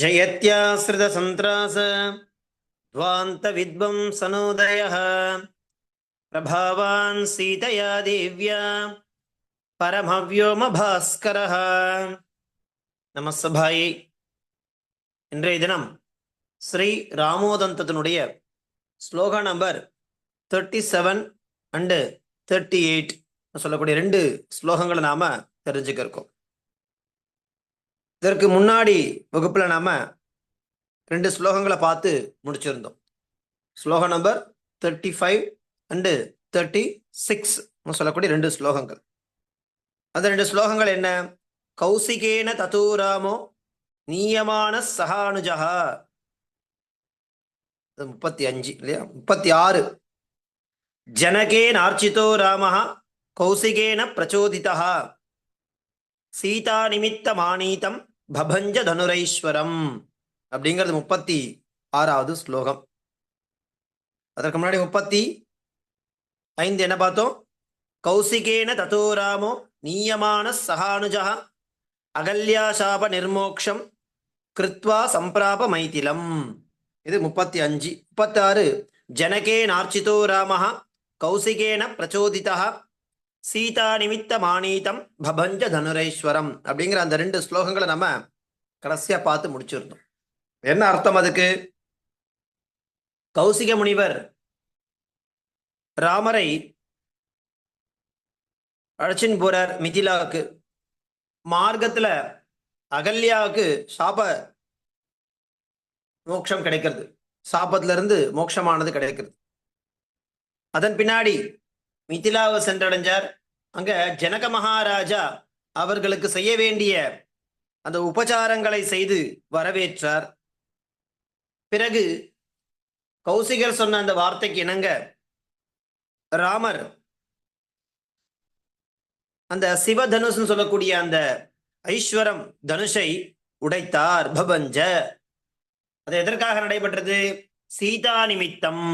जयत्याश्रितसन्त्रास ध्वान्तविद्वंसनोदयः प्रभावान् सीतया देव्या பரமவ்யோமபாஸ்கரः நமசபாயை இன்றைய தினம் Sri ராமோதந்தத்தினுடைய shloka number thirty seven and thirty eight சொல்லக்கூடிய ரெண்டு ஸ்லோகங்களை நாம தெரிஞ்சுக்க இருக்கோம் இதற்கு முன்னாடி வகுப்பில் நாம் ரெண்டு ஸ்லோகங்களை பார்த்து முடிச்சிருந்தோம். ஸ்லோகம் number thirty five and thirty six சொல்லக்கூடிய ரெண்டு ஸ்லோகங்கள். அந்த ரெண்டு ஸ்லோகங்கள் என்ன? கௌசிகேன ததூராமோ நீயமான சகானுஜா முப்பத்தி அஞ்சு இல்லையா? முப்பத்தி ஆறு. ஜனகேன் ஆர்ச்சிதோ ராம கௌசிகேன பிரச்சோதிதா சீதா நிமித்த மானீதம் பபஞ்ச தனுரைஸ்வரம் அப்படிங்கிறது முப்பத்தி ஆறாவது ஸ்லோகம். அதற்கு முன்னாடி முப்பத்தி ஐந்து என்ன பார்த்தோம்? கௌசிகேன ததோ ராமோ நீயமான சகானுஜா அகல்யாசாப நிர்மோக்ஷம் கிருத்வா சம்பிராப மைதிலம். இது முப்பத்தி அஞ்சு. முப்பத்தி ஆறு ஜனகே நார்ச்சிதோ ராம கௌசிகேன பிரச்சோதிதா சீதா நிமித்த மானீதம் பபஞ்ச தனுரேஸ்வரம் அப்படிங்கிற அந்த ரெண்டு ஸ்லோகங்களை நம்ம கடைசியா பார்த்து முடிச்சிருந்தோம் என்ன அர்த்தம் அதுக்கு? கௌசிக முனிவர் ராமரை அழைச்சின் போறார் மிதிலாவுக்கு. மார்க்கத்துல அகல்யாவுக்கு சாப மோட்சம் கிடைக்கிறது. சாபத்துல இருந்து மோட்சமானது கிடைக்கிறது. அதன் பின்னாடி மிதிலாவை சென்றடைஞ்சார். அங்க ஜனக மகாராஜா அவர்களுக்கு செய்ய வேண்டிய அந்த உபச்சாரங்களை செய்து வரவேற்றார். பிறகு கௌசிகர் சொன்ன அந்த வார்த்தைக்கு இணங்க ராமர் அந்த சிவதனுஷ்னு சொல்லக்கூடிய அந்த ஐஸ்வரம் தனுஷை உடைத்தார். பபஞ்ச. அது எதற்காக நடைபெற்றது? சீதா நிமித்தம்.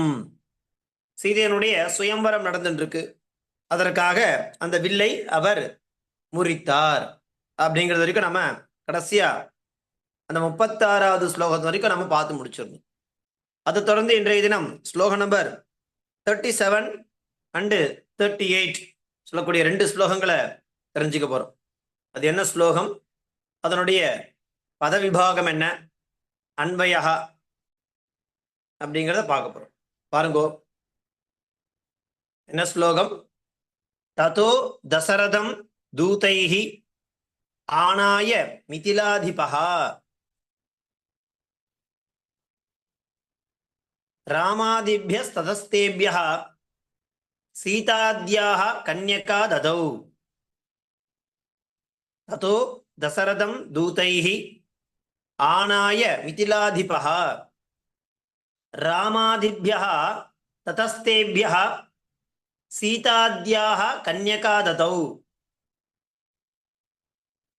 சீதையனுடைய சுயம்பரம் நடந்துருக்கு அதற்காக அந்த வில்லை அவர் முறித்தார். அப்படிங்கிறது வரைக்கும் நம்ம கடைசியா அந்த முப்பத்தாறாவது ஸ்லோகத்து வரைக்கும் நம்ம பார்த்து முடிச்சிடணும். அதை தொடர்ந்து இன்றைய தினம் ஸ்லோகம் number thirty seven and thirty eight சொல்லக்கூடிய ரெண்டு ஸ்லோகங்களை தெரிஞ்சுக்க போறோம். அது என்ன ஸ்லோகம்? அதனுடைய பதவிபாகம் என்ன? அன்பையா அப்படிங்கிறத பார்க்க போறோம். பாருங்கோ. என்ன ஸ்லோகம்? ததோ தசரதம் தூதைஹி ஆனாய மிதிலாதிபா ராமாதிபியஸ்ததஸ்தேபிய சீதாத்யாக கன்யகா ததௌ. ததோ தசரதம் தூதைஹி. ஆனாய மிதிலாதிபः ராமாதிபியः ததஸ்தேபியः சீதாத்யாக கன்யகா ததௌ.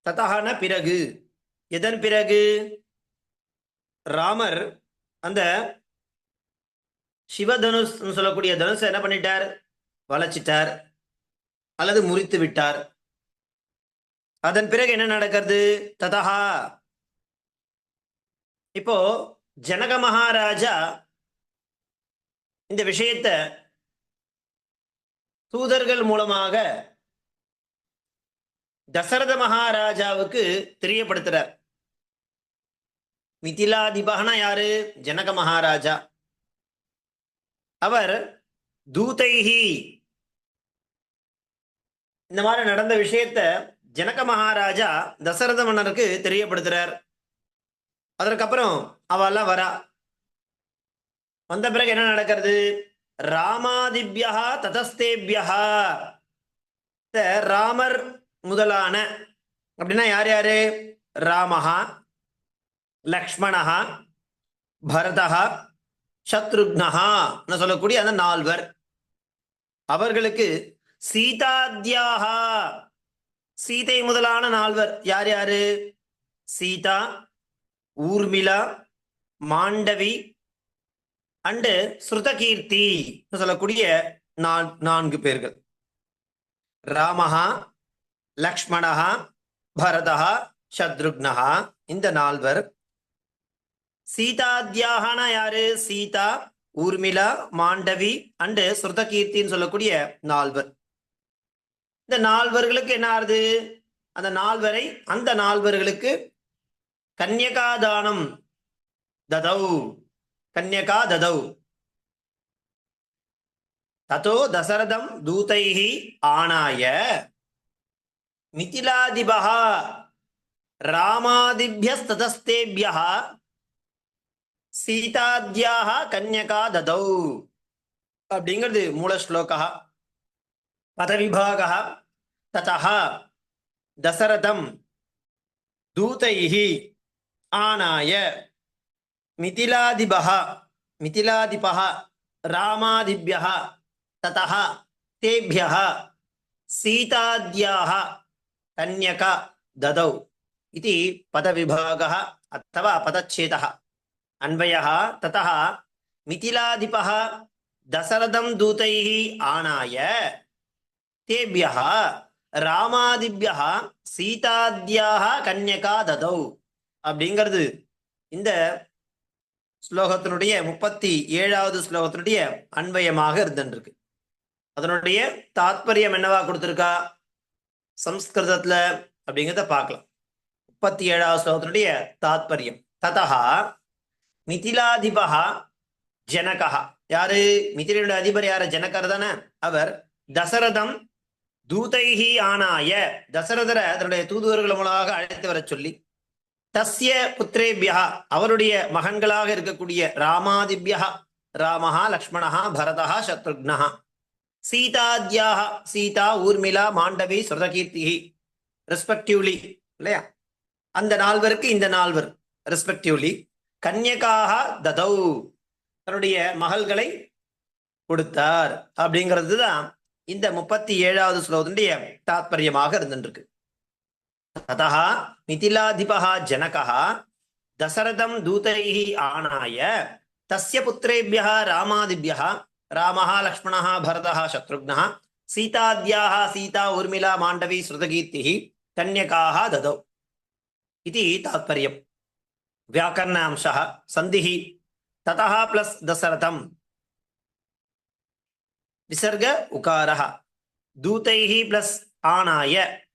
ததகான பிறகு. எதன் பிறகு? ராமர் அந்த சிவதனுஷ் சொல்லக்கூடிய தனுஷை என்ன பண்ணிட்டார்? வளைச்சிட்டார். அல்லது முறித்து விட்டார். அதன் பிறகு என்ன நடக்கிறது? ததஹா. இப்போ ஜனக மகாராஜா இந்த விஷயத்த தூதர்கள் மூலமாக தசரத மகாராஜாவுக்கு தெரியப்படுத்துறார். மிதிலாதிபகனா யாரு? ஜனக மகாராஜா. அவர் தூதைஹி. இந்த மாதிரி நடந்த விஷயத்த ஜனக மகாராஜா தசரத மன்னருக்கு தெரியப்படுத்துறார். அதற்கப்புறம் அவெல்லாம் வரா. வந்த பிறகு என்ன நடக்கிறது? ராமாதிபியா ததஸ்தேபியா ராமர் முதலான அப்படின்னா யார் யாரு? ராமஹா லக்ஷ்மணஹா பரதஹா சத்ருக்னஹான்னு சொல்லக்கூடிய அந்த நால்வர். அவர்களுக்கு சீதாத்யாகா. சீதை முதலான நால்வர் யார் யாரு? சீதா ஊர்மிளா மாண்டவி அண்டு ஸ்ருதகீர்த்தி சொல்லக்கூடிய நான்கு பேர்கள். ராமஹா லக்ஷ்மணா பரதா சத்ருக்னஹா இந்த நால்வர். சீதாத்யாகனா யாரு? சீதா ஊர்மிளா மாண்டவி அண்டு ஸ்ருதகீர்த்தின்னு சொல்லக்கூடிய நால்வர். இந்த நால்வர்களுக்கு என்ன ஆறுது? அந்த நால்வரை அந்த நால்வர்களுக்கு கன்யகாதானம். ததௌ கன்யகா ததௌ ததோ தசரதம் தூதைஹி ஆனாய. மிதிலாதிபா ராமாதிபியஸ்ததஸ்தேபியா சீதாத்யாக கன்யகா ததௌ அப்படிங்கிறது மூல ஸ்லோகா பதவிபாக ததா தசரதம் தூதைஹி ஆனாய மிதிலாதிபா மிதிலாதிபா ராமாதிபியா ததா தேபியா சீதாத்யாக தன்யக ததௌ இது பதவிபாக அத்தவா பதச்சேத அன்வய ததா மிதிலாதிப தசரதம் தூதை ஆனாய தேபியா ராமாதிபியா சீதாத்யாக கன்யகா ததௌ அப்படிங்கிறது இந்த ஸ்லோகத்தினுடைய முப்பத்தி ஏழாவது ஸ்லோகத்தினுடைய அன்வயமாக இருந்துருக்கு அதனுடைய தாத்பரியம் என்னவா கொடுத்துருக்கா? சம்ஸ்கிருதத்துல அப்படிங்கிறத பார்க்கலாம். முப்பத்தி ஏழாவது ஸ்லோகத்தினுடைய தாத்பரியம். ததா மிதிலாதிபா ஜனகா யாரு? மிதிலனுடைய அதிபர் யாரு? ஜனகர் தானே? அவர் தசரதம் தூதைகி ஆனாய. தசரதரை அதனுடைய தூதுவர்கள் மூலமாக அழைத்து வர சொல்லி தஸ்ய புத்திரேபியா அவருடைய மகன்களாக இருக்கக்கூடிய ராமாதிபியா ராமஹா லக்ஷ்மணஹா பரதா சத்ருக்னஹா. சீதாத்யாக சீதா ஊர்மிளா மாண்டவி சுரதகீர்த்திகி ரெஸ்பெக்டிவ்லி இல்லையா? அந்த நால்வருக்கு இந்த நால்வர் ரெஸ்பெக்டிவ்லி கன்யகாக ததௌ தன்னுடைய மகள்களை கொடுத்தார். அப்படிங்கிறது தான் இந்த முப்பத்தி ஏழாவது ஸ்லோகத்தினுடைய தாத்பரியமாக இருந்துருக்கு ததா மிதிலாதிபா ஜனகா தசரதம் தூதைகி ஆனாய தசிய புத்திரேபியா ராமாதிபியா रामः, लक्ष्मणः, भरतः, शत्रुघ्नः, सीताद्याः, सीता, उर्मिला माण्डवी श्रुतकीर्तिः कन्यकाः, ददौ। इति तात्पर्यम्। व्याकरणांशः, सन्धिः, ततः प्लस् दशरथं विसर्ग उकारः, दूतैः प्लस् आनाय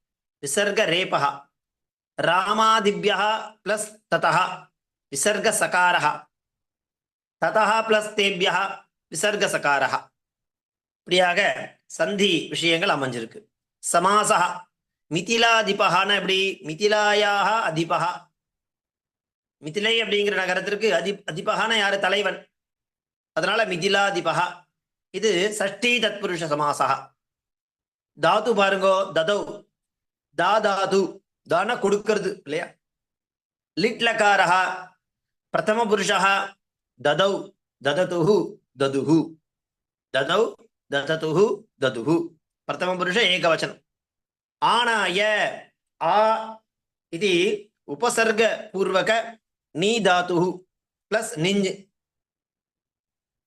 विसर्गरेपः रामादिभ्यः प्लस् ततः विसर्गसकारः ततः प्लस् तेभ्यः விசர்கசகாரா இப்படியாக சந்தி விஷயங்கள் அமைஞ்சிருக்கு. சமாசா மிதிலாதிபகான எப்படி? மிதிலாயாக அதிபகா மிதிலை அப்படிங்கிற நகரத்திற்கு அதி அதிபகான யாரு? தலைவன். அதனால மிதிலாதிபகா இது சஷ்டி தத்புருஷ சமாசா தாது பாருங்கோ ததௌ. தாதாது. தான கொடுக்கறது இல்லையா? லிட்லகாரா பிரதம புருஷா ததௌ. தததுஹு. ததுஹு ததௌ தததுஹு ததுஹு பிரதம புருஷ ஏகவச்சனம் ஆனாய ஆ இது உபசர்க பூர்வக நீ தாத்து பிளஸ் நிஞ்ச்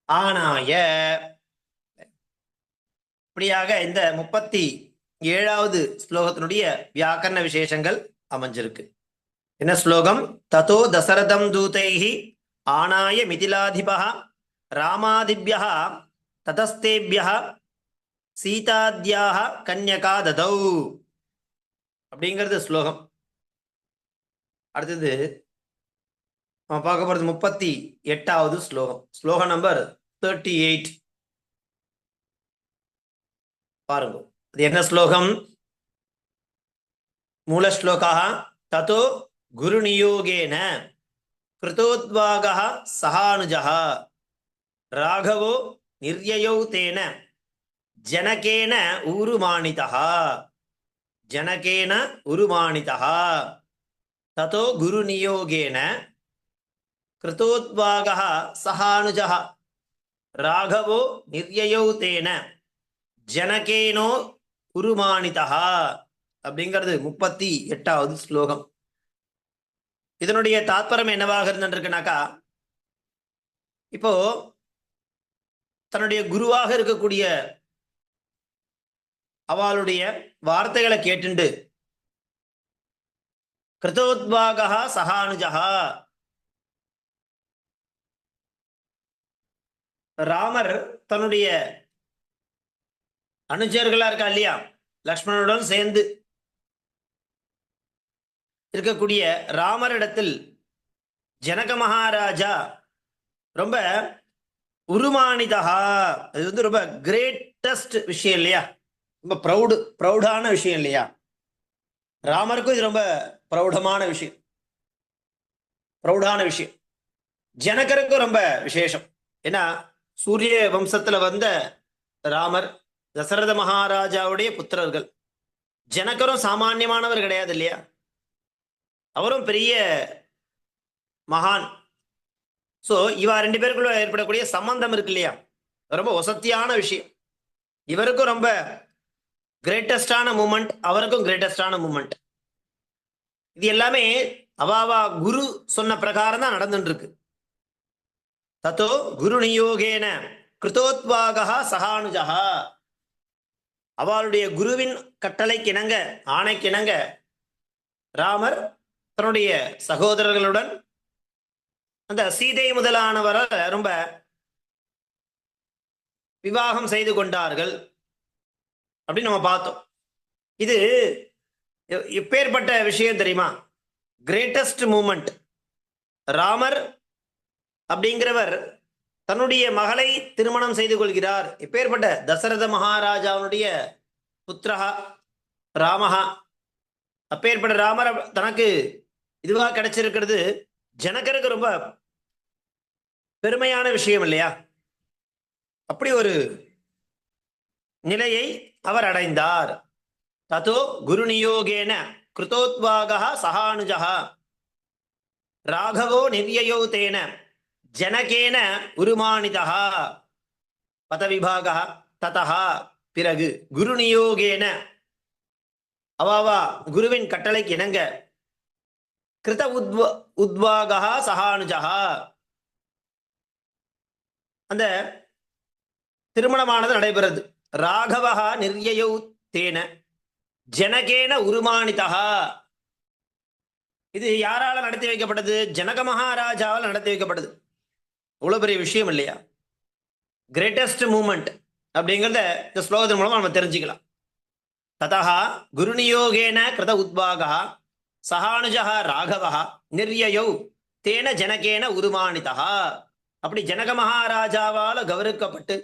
ஆனாய இப்படியாக இந்த முப்பத்தி ஏழாவது ஸ்லோகத்தினுடைய வியாக்கரண விசேஷங்கள் அமைஞ்சிருக்கு. என்ன ஸ்லோகம்? ததோ தசரதம் தூதைஹி ஆனாய மிதிலாதிபா ராமாதிபியா ததஸ்தேபியா சீதாத்யாக கன்யகா ததௌ. அப்படிங்கிறது ஸ்லோகம். அடுத்தது நம்ம பார்க்க போகிறது முப்பத்தி எட்டாவது ஸ்லோகம். ஸ்லோகம் நம்பர் தேர்ட்டி எயிட் பாருங்க. அது என்ன ஸ்லோகம்? மூல ஸ்லோகா ததோ குரு நியோகேன கிருதோத்வாகः சகானுஜா ராகவோ நிர்யயௌ தேன ஜனகேன உருமாணிதः ஜனகேன உருமாணிதः ததோ குரு நியோகேன கிருதோத்வாகः சகானுஜः ராகவோ நிர்யயௌ தேன ஜனகேனோ உருமானிதா அப்படிங்கிறது முப்பத்தி எட்டாவது ஸ்லோகம். இதனுடைய தாத்பரம் என்னவாக இருந்துருக்குனாக்கா இப்போ தன்னுடைய குருவாக இருக்கக்கூடிய அவளுடைய வார்த்தைகளை கேட்டுண்டு. கிருதோத்வாகா சகானுஜகா ராமர் தன்னுடைய அனுஜர்களா இருக்கா இல்லையா? லக்ஷ்மணனுடன் சேர்ந்து இருக்கக்கூடிய ராமரிடத்தில் ஜனக மகாராஜா ரொம்ப உருமானிதா அது வந்து ரொம்ப கிரேட்டஸ்ட் விஷயம் இல்லையா? ரொம்ப ப்ரௌடு ப்ரௌடான விஷயம் இல்லையா? ராமருக்கும் இது ரொம்ப ப்ரௌடமான விஷயம். ப்ரௌடான விஷயம். ஜனகருக்கும் ரொம்ப விசேஷம். ஏன்னா சூரிய வம்சத்துல வந்த ராமர் தசரத மகாராஜாவுடைய புத்திரர்கள். ஜனகரும் சாமானியமானவர் கிடையாது இல்லையா? அவரும் பெரிய மகான். ஸோ இவா ரெண்டு பேருக்குள்ள ஏற்படக்கூடிய சம்பந்தம் இருக்கு இல்லையா? ரொம்ப வசத்தியான விஷயம். இவருக்கும் ரொம்ப கிரேட்டஸ்டான மூமெண்ட் அவருக்கும் கிரேட்டஸ்டான மூமெண்ட் இது எல்லாமே அவாவா குரு சொன்ன பிரகாரம் தான் நடந்துட்டு இருக்கு தத்தோ குரு நியோகேன கிருத்தோத்வாகா சகானுஜா அவளுடைய குருவின் கட்டளைக்கிணங்க ஆணைக்கிணங்க ராமர் தன்னுடைய சகோதரர்களுடன் அந்த சீதை முதலானவரை ரொம்ப விவாகம் செய்து கொண்டார்கள் அப்படின்னு நம்ம பார்த்தோம். இது எ- எப்பேற்பட்ட விஷயம் தெரியுமா? கிரேட்டஸ்ட் மூமெண்ட் ராமர் அப்படிங்கிறவர் தன்னுடைய மகளை திருமணம் செய்து கொள்கிறார். எப்பேற்பட்ட தசரத மகாராஜாவுடைய புத்திரஹா ராமஹா. அப்பேற்பட்ட ராமர் தனக்கு இதுவாக கிடைச்சிருக்கிறது. ஜனகருக்கு ரொம்ப பெருமையான விஷயம் இல்லையா? அப்படி ஒரு நிலையை அவர் அடைந்தார். ததோ குரு நியோகேன கிருதோத்வாகா சகானுஜா ராகவோ நிர்யயோ தேன ஜனகேன உருமானிதா பதவிபாகா ததா பிறகு குரு நியோகேன அவாவா குருவின் கட்டளைக்கு இணங்க கிருத உத்வ உத்வாகா சகானுஜகா அந்த திருமணமானது நடைபெறுது. ராகவஹா நிர்யயௌ தேன ஜனகேன உருமானிதா இது யாரால நடத்தி வைக்கப்பட்டது? ஜனக மகாராஜாவால் நடத்தி வைக்கப்பட்டது. இவ்வளவு பெரிய விஷயம் இல்லையா? கிரேட்டஸ்ட் மூமெண்ட் அப்படிங்கிறத இந்த ஸ்லோகத்தின் மூலமா நம்ம தெரிஞ்சுக்கலாம். ததா குருநியோகேன கிருத உத்வாகா சகானுஜா ராகவா நிர்யயௌ தேன ஜனகேன உருமானிதா அப்படி ஜனக மகாராஜாவால கௌரவிக்கப்பட்டு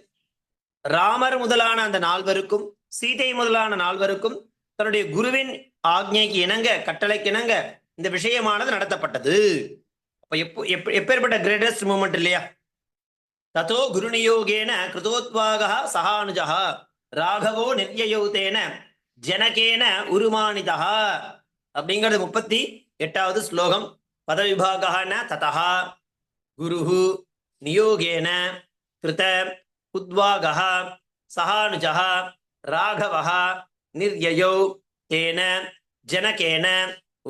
ராமர் முதலான அந்த நால்வருக்கும் சீதை முதலான நால்வருக்கும் தன்னுடைய குருவின் ஆக்ஞைக்கு இணங்க கட்டளைக்கு இணங்க இந்த விஷயமானது நடத்தப்பட்டது. அப்ப எப்போ எப்ப எப்பேற்பட்ட கிரேட்டஸ்ட் மூமெண்ட் இல்லையா? ததோ குருநியோகேன கிருதோத்வாகா சகானுஜா ராகவோ நிர்யயோதேன ஜனகேன உருமானிதா அப்படிங்கிறது முப்பத்தி எட்டாவது ஸ்லோகம். பதவிபாகான ததா குருஹு நியோகேன கிருத உத்வாகா சஹானுஜா ராகவா நிர்யயோ. தேன ஜனகேன.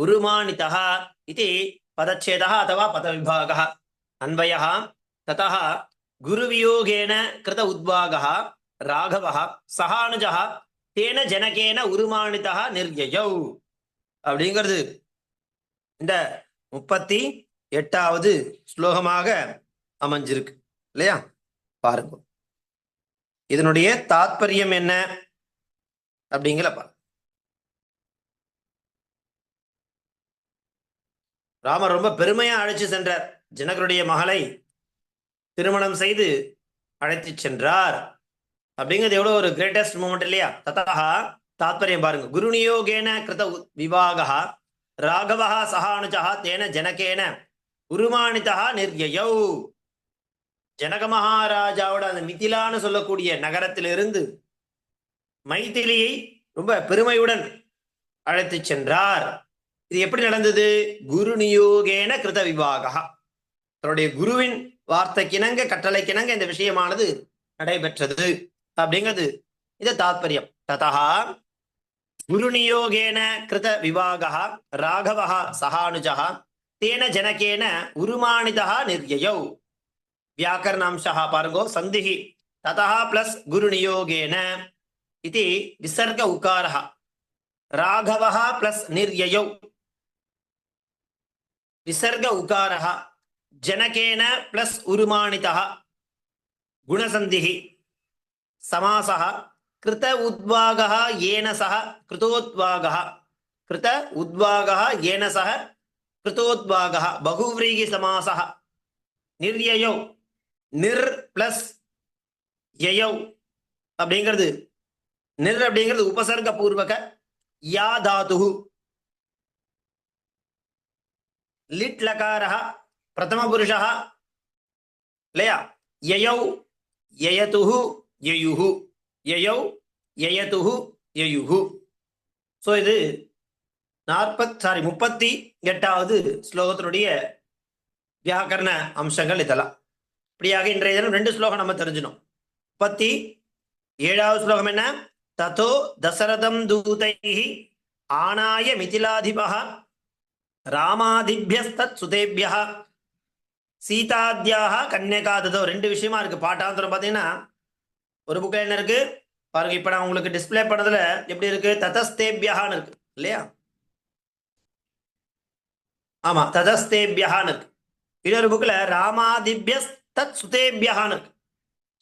உருமானிதா இது பதச்சேதா அத்தவா பதவிபாக அன்வய ததா குருவியோகேன கிருத உத்வாகா ராகவா சஹானுஜா தேன ஜனகேன உருமானிதா நிர்யயௌ அப்படிங்கிறது. இந்த முப்பத்தி எட்டாவது ஸ்லோகமாக அமைஞ்சிருக்கு. இல்லையா? பாருங்க. இதனுடைய தாத்பரியம் என்ன? அப்படிங்கிற பாருங்க. ராமர் ரொம்ப பெருமையா அழைச்சு சென்றார். ஜனகருடைய மகளை திருமணம் செய்து அழைத்து சென்றார். அப்படிங்கிறது எவ்வளவு ஒரு கிரேட்டஸ்ட் மூமெண்ட் இல்லையா? ததா தாத்பரியம் பாருங்க குரு நியோகேன கிருத உ- விவாகா ராகவா சகானுஜா தேன ஜனகேன உருமானிதா நிர்யயௌ ஜனக மகாராஜாவோட அந்த மிதிலான்னு சொல்லக்கூடிய நகரத்திலிருந்து மைத்திலியை ரொம்ப பெருமையுடன் அழைத்து சென்றார் இது எப்படி நடந்தது குரு நியோகேன கிருத விவாகா தன்னுடைய குருவின் வார்த்தைக்கிணங்க கட்டளைக்கிணங்க இந்த விஷயமானது நடைபெற்றது அப்படிங்கிறது இது தாத்பரியம் ததா குருநியோகேன கிருத விவாகா ராகவா சகானுஜா தேன ஜனகேன உருமானிதா நிர்யயௌ. வியாக்கரணாம்சா பாருங்கோ சந்திஹி. ததா பிளஸ் குருநியோகேன இது விசர்க உக்காரா ராகவா பிளஸ் நிர்யயௌ. விசர்க உக்காரா ஜனகேன பிளஸ் உருமானிதா குணசந்திஹி. சமாசா கிருத உத்வாகா ஏன சக கிருதோத்வாகா. கிருத உத்வாகா ஏன சக கிருதோத்வாகா. பகுவிரீகி சமாசா நிர்யயோ. நிர் பிளஸ் யயோ அப்படிங்கிறது. நிர் அப்படிங்கிறது உபசர்க பூர்வக யா தாத்து லிட் லகாரா பிரதம புருஷா இல்லையா? யயௌ யயதுஹு யயுஹு. யயௌ யயதுஹு யயுஹு. ஸோ இது நாற்பத் சாரி முப்பத்தி எட்டாவது ஸ்லோகத்தினுடைய வியாக்கரண அம்சங்கள் இதெல்லாம். இப்படியாக இன்றைய தினம் ரெண்டு ஸ்லோகம் நம்ம தெரிஞ்சினோம். முப்பத்தி ஏழாவது ஸ்லோகம் என்ன? ததோ தசரதம் தூதைஹி ஆனாய மிதிலாதிபா ராமாதிபியஸ்தத் சுதேபியா சீதாத்யாக கன்னியகா ததோ ரெண்டு விஷயமா இருக்கு. பாட்டாந்தரம் பார்த்தீங்கன்னா ஒரு புக்கில் என்ன இருக்கு? பாருங்க இப்போ நான் உங்களுக்கு டிஸ்ப்ளே பண்ணதுல எப்படி இருக்கு? ததஸ்தேபியகான்னு இருக்கு இல்லையா? ஆமா ததஸ்தேபியகான்னு இருக்கு. இன்னொரு புக்கில் ராமாதிபியஸ் தத் சுதேபியகான்னு இருக்கு.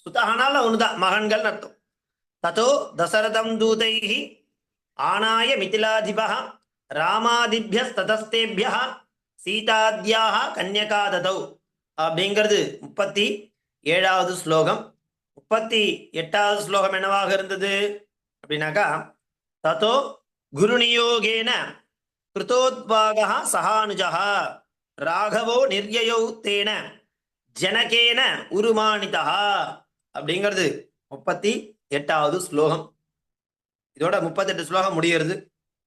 சுதகனால ஒண்ணுதான் மகன்கள் அர்த்தம். ததோ தசரதம் தூதைஹி ஆனாய மிதிலாதிபா ராமாதிபியஸ் ததஸ்தேபியா சீதாத்யாக கன்யகாததௌ. அப்படிங்கிறது முப்பத்தி ஏழாவது ஸ்லோகம். முப்பத்தி எட்டாவது ஸ்லோகம் என்னவாக இருந்தது? அப்படின்னாக்கா ததோ குருநியோகேன கிருத்தோத்பாகா சகானுஜா ராகவோ நிர்யயௌ தேன ஜனகேன உருமானிதா அப்படிங்கிறது முப்பத்தி எட்டாவது ஸ்லோகம். இதோட முப்பத்தெட்டு ஸ்லோகம் முடிகிறது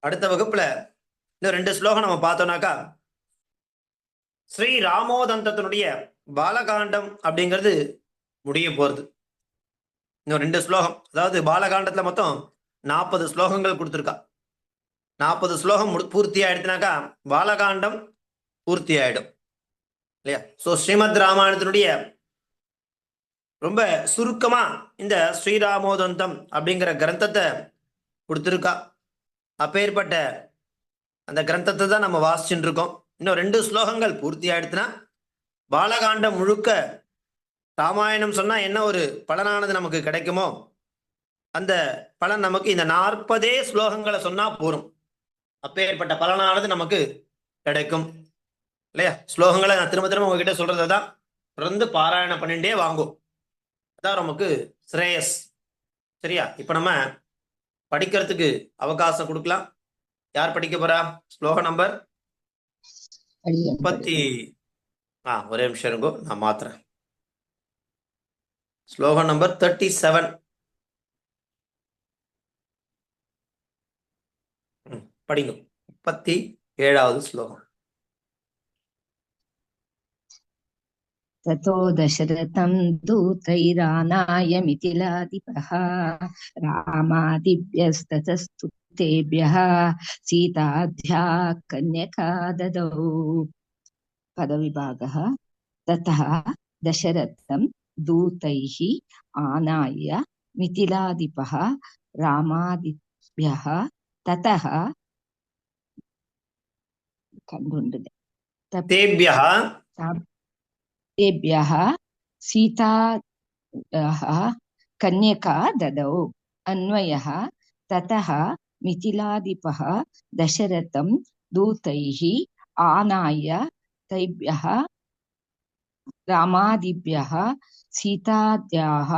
அடுத்த வகுப்புல இன்னும் ரெண்டு ஸ்லோகம் நம்ம பார்த்தோம்னாக்கா ஸ்ரீ ராமோதந்தத்தினுடைய பாலகாண்டம் அப்படிங்கிறது முடிய போறது. இன்னும் ரெண்டு ஸ்லோகம். அதாவது பாலகாண்டத்துல மொத்தம் நாற்பது ஸ்லோகங்கள் கொடுத்துருக்கா. நாற்பது ஸ்லோகம் பூர்த்தி ஆயிடுச்சுனாக்கா பாலகாண்டம் பூர்த்தி ஆயிடும். இல்லையா? ஸோ ஸ்ரீமத் ராமாயணத்தினுடைய ரொம்ப சுருக்கமா இந்த ஸ்ரீராமோதந்தம் அப்படிங்கிற கிரந்தத்தை கொடுத்துருக்கா. அப்பேற்பட்ட அந்த கிரந்தத்தை தான் நம்ம வாசிச்சுட்டு இருக்கோம். இன்னும் ரெண்டு ஸ்லோகங்கள் பூர்த்தி ஆயிடுச்சுன்னா பாலகாண்டம் முழுக்க ராமாயணம் சொன்னா என்ன ஒரு பலனானது நமக்கு கிடைக்குமோ? அந்த பலன் நமக்கு இந்த நாற்பதே ஸ்லோகங்களை சொன்னா போரும். அப்பேற்பட்ட பலனானது நமக்கு கிடைக்கும். இல்லையா? ஸ்லோகங்களை நான் திரும்ப திரும்ப உங்ககிட்ட சொல்றதை தான் தொடர்ந்து பாராயணம் பண்ணிட்டே வாங்கும் அதான் நமக்கு ஸ்ரேயஸ். சரியா? இப்ப நம்ம படிக்கிறதுக்கு அவகாசம் கொடுக்கலாம். யார் படிக்க போறா? ஸ்லோக நம்பர்? முப்பத்தி ஆ ஒரே நிமிஷம் இருங்கோ. நான் மாத்துறேன். ஸ்லோகம் நம்பர் தேர்ட்டி செவன் படிங்க முப்பத்தி ஏழாவது ஸ்லோகம் ततो दशरथं दूतैरानाय मिथिलाधिपः रामादिभ्यस्ततस्तुतेभ्यः सीताध्या कन्यका ददौ पदविभागः ततः दशरथं दूतैः आनाय मिथिलाधिपः रामादिभ्यः ततः तेभ्यः। तेभ्यः सीता कन्यका ददौ। अन्वयः ततः मिथिलाधिपः दशरथं दूतैः आनाय तैभ्यः రామాదిభ్య సీతాద్యాహ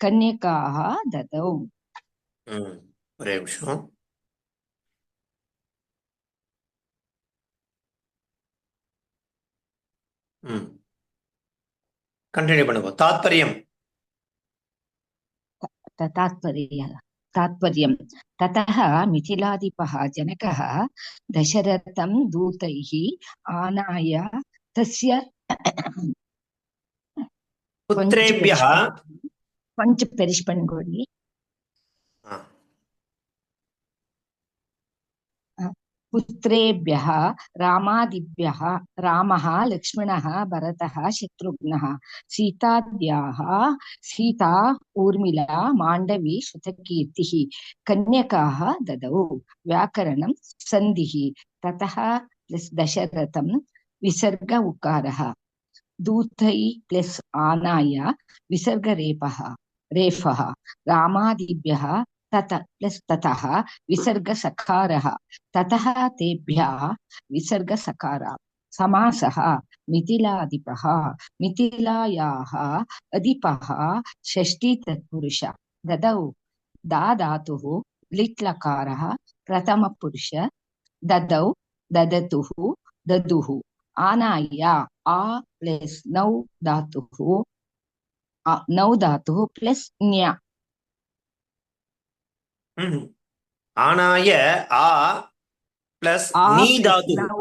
కన్యకాహ దదౌ ఒరే నిమిషం కంటిన్యూ பண்ணுங்க తాత్పర్యం. తాత్పర్య తాత్పర్యం. తత మిథిలాధిప జనక దశరథం దూతై ఆనాయ पुत्रेभ्यः? पञ्च परिष्पण्गोडि पुत्रेभ्यः रामादिभ्यः रामः लक्ष्मणः भरतः शत्रुघ्नः सीताद्याः सीता ऊर्मिला मांडवी श्रुतकीर्तिः कन्या दद व्याकरणं सन्धि तथा दशरथं विसर्ग उकार। दूतै प्लस् आनाय विसर्गरेपः रेफः रामादिभ्यः तत प्लस् ततः विसर्गसकारः ततः तेभ्यः विसर्गसकारः समासः मिथिलाधिपः मिथिलायाः अधिपः षष्ठी तत्पुरुष ददौ दा धातुः लिट् लकारः प्रथमपुरुष ददौ ददतुः ददुः आनाय a plus now dhatuhu uh, now dhatuhu plus nya mm. anaya a plus a ni dhatuhu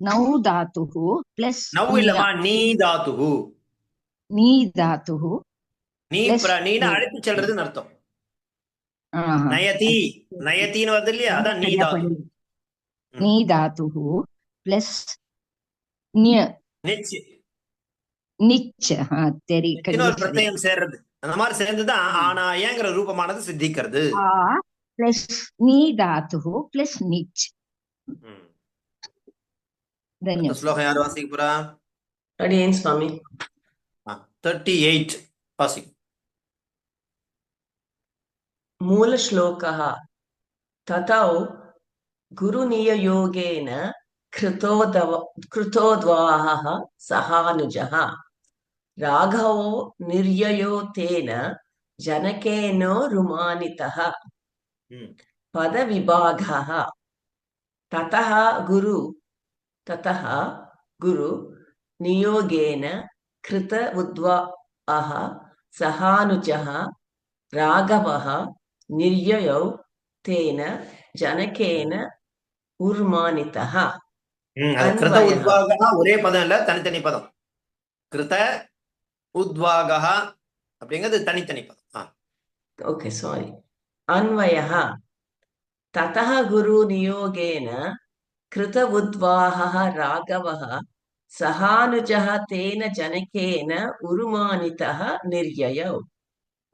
now dhatuhu plus now illama ni dhatuhu ni dhatuhu நீ நீன அழைத்து செல்றதுன்னு அர்த்தம் நயதி நயத்தின்னு வருது இல்லையா அதான் நீ தாத்து நீ தாத்து பிளஸ் நிய நிச்ச தெரியும் சேர்றது. அந்த மாதிரி சேர்ந்துதான் ஆனாயங்கிற ரூபமானது சித்திக்கிறது. பிளஸ் நீ தாத்து பிளஸ் நிச். ஸ்லோகம் யார் வாசிக்க போறா? தேர்ட்டி எயிட் சுவாமி. தேர்ட்டி எயிட் வாசி மூல ஸ்லோகா ததௌ குருநியயோகேன ಕೃತೋದವ ಕೃತೋದ್ವಾಹ ಸಹಾನುಜಃ ರಾಘವೋ ನಿರ್ಯಯೋ ತೇನ ಜನಕೇನೋ ರುಮಾನಿತಃ ಪದವಿಭಾಗಃ ತತಃ ಗುರು ತತಃ ಗುರು ನಿಯೋಗೇನ ಕೃತ ಉದ್ವಾಹ ಸಹಾನುಜಃ ರಾಘವಃ ನಿರ್ಯಯೌ ತೇನ ಜನಕೇನ ಉರ್ಮಾನಿತಃ கிருத அன்வயः. உத்வாகா ஒரே பதம் இல்ல தனித்தனி பதம் கிருத உத்வாகா அப்படிங்கிறது தனித்தனி பதம் ஆ. ओके सारी अन्वयः ततः गुरुनियोगेन कृत उद्वाहः राघवः सहानुजः तेन जनकेन उरुमानितः निर्ययौ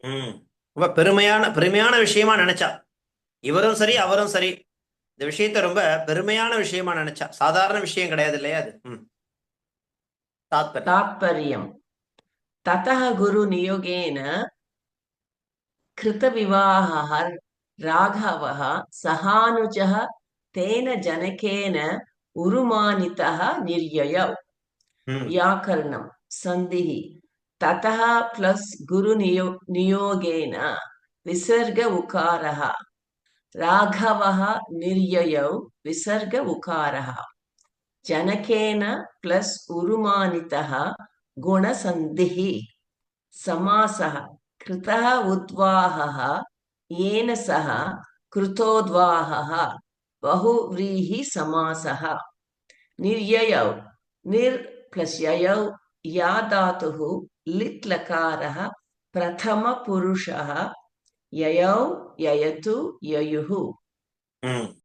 ம் ரொம்ப பெருமையான பெருமையான விஷயமா நினைச்சா இவரும் சரி அவரும் சரி இந்த விஷயத்த ரொம்ப பெருமையான விஷயமா நினைச்சா. சாதாரண விஷயம் கிடையாது இல்லையா அது? தாத்பரியம். ததக குரு நியோகேன கிருதவிவாக ராகவ சகானுஜ தேன ஜனகேன உருமானித நிர்யய. யாக்கரணம் சந்தி ததக பிளஸ் குரு நியோ நியோகேன விசர்க உகாரா ರಾಘವಃ ನಿರ್ಯಯೌ ವಿಸರ್ಗ ಉಕಾರಃ ಜನಕೇನ ಪ್ಲಸ್ ಉರುಮಾನಿತಃ ಗುಣಸಂಧಿಃ ಸಮಾಸಃ ಕೃತಃ ಉದ್ವಾಹಃ ಯೇನ ಸಹ ಕೃತೋದ್ವಾಹಃ ಬಹುವ್ರೀಹಿ ಸಮಾಸಃ ನಿರ್ಯಯೌ ನಿರ್ ಪ್ಲಸ್ ಯಯೌ ಯಾ ಧಾತುಃ ಲಿಟ್ಲಕಾರಃ ಪ್ರಥಮಪುರುಷಃ Yayo, Yayatu, Yayuhu. Mm.